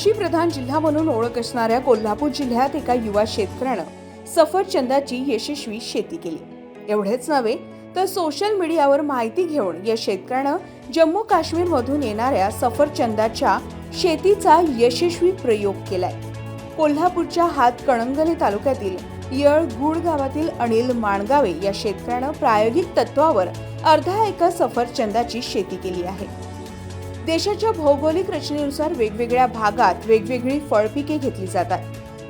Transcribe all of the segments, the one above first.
कृषीप्रधान जिल्हा म्हणून ओळख असणाऱ्या कोल्हापूर जिल्ह्यात एका युवा शेतकऱ्यानं सफरचंदाची यशस्वी शेती केली. एवढेच नव्हे तर सोशल मीडियावर माहिती घेऊन या शेतकऱ्यानं जम्मू काश्मीरमधून येणाऱ्या सफरचंदाच्या शेतीचा यशस्वी प्रयोग केलाय. कोल्हापूरच्या हातकणंगले तालुक्यातील यळ गुड गावातील अनिल माणगावे या शेतकऱ्यानं प्रायोगिक तत्वावर अर्धा एकर सफरचंदाची शेती केली आहे. देशाच्या भौगोलिक रचनेनुसार वेगवेगळ्या भागात वेगवेगळी फळपिके घेतली जातात.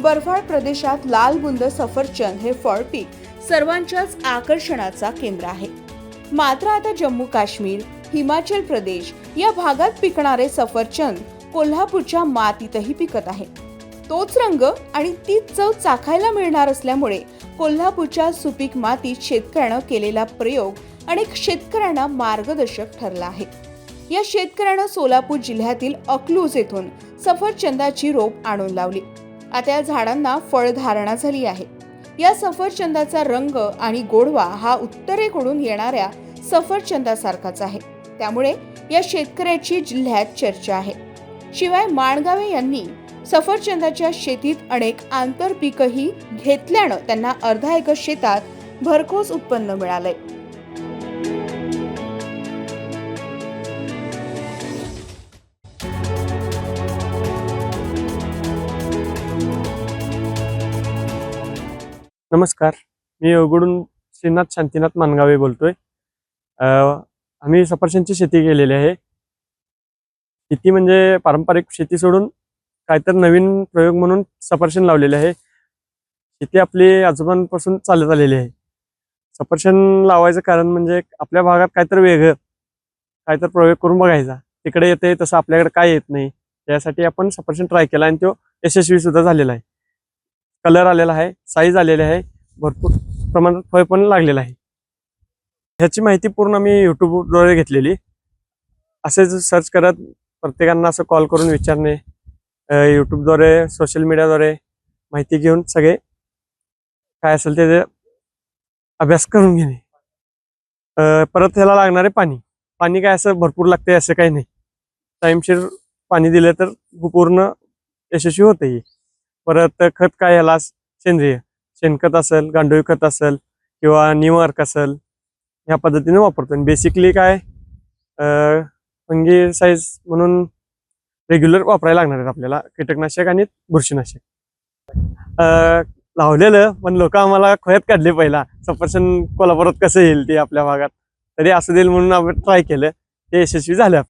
बर्फाळ प्रदेशात लाल बुंद सफरचंद हे फळपीक सर्वांच्याच आकर्षणाचा केंद्र आहे. मात्र आता जम्मू काश्मीर हिमाचल प्रदेश या भागात पिकणारे सफरचंद कोल्हापूरच्या मातीतही पिकत आहे. तोच रंग आणि तीच चव चाखायला मिळणार असल्यामुळे कोल्हापूरच्या सुपीक मातीत शेतकऱ्यानं केलेला प्रयोग अनेक शेतकऱ्यांना मार्गदर्शक ठरला आहे. या शेतकऱ्यानं सोलापूर जिल्ह्यातील अकलूज येथून सफरचंदाची रोप आणून लावली. आता या झाडांना फळधारणा झाली आहे. या सफरचंदाचा रंग आणि गोडवा हा उत्तरेकडून येणाऱ्या सफरचंदासारखाच आहे. त्यामुळे या शेतकऱ्याची जिल्ह्यात चर्चा आहे. शिवाय माणगावे यांनी सफरचंदाच्या शेतीत अनेक आंतरपीकही घेतल्यानं त्यांना अर्धा एकर शेतात भरघोस उत्पन्न मिळालंय. नमस्कार मी अवघडून श्रीनाथ शांतीनाथ मानगावे बोलतोय. आम्ही सफरचंदची शेती केलेली आहे. शेती म्हणजे पारंपरिक शेती सोडून काहीतरी नवीन प्रयोग म्हणून सफरचंद लावलेले आहे. शेती आपली आजोबांपासून चालत आलेली आहे. सफरचंद लावायचं कारण म्हणजे आपल्या भागात काहीतरी वेगळं काहीतरी प्रयोग करून बघायचा. तिकडे येते तसं आपल्याकडे काय येत नाही. त्यासाठी आपण सफरचंद ट्राय केला आणि तो यशस्वी सुद्धा झालेला आहे. कलर आलेला आहे साईज आलेली आहे भरपूर प्रमाणात फळ पण लागलेलं आहे. ह्याची माहिती पूर्ण मी यूट्यूबद्वारे घेतलेली. असेच सर्च करत प्रत्येकांना असं कॉल करून विचारणे यूट्यूबद्वारे सोशल मीडियाद्वारे माहिती घेऊन सगळे काय असेल ते अभ्यास करून घेणे. परत ह्याला लागणारे पाणी. पाणी काय असं भरपूर लागते असं काही नाही. टाईमशीर पाणी दिलं तर पूर्ण यशस्वी होते परत खत काय ह्याला सेंद्रिय. शेणखत असेल गांडूळ खत असेल किंवा निमअर्क असेल ह्या पद्धतीने वापरतो. बेसिकली काय फंगी साईज म्हणून रेग्युलर वापरायला लागणार आहेत आपल्याला कीटकनाशक आणि बुरशीनाशक. लावलेलं पण लोक आम्हाला खोयात काढले पहिला. सफरचंद कोल्हापुरात कसं येईल ते आपल्या भागात. तरी असं देईल म्हणून आपण ट्राय केलं. ते यशस्वी झालं.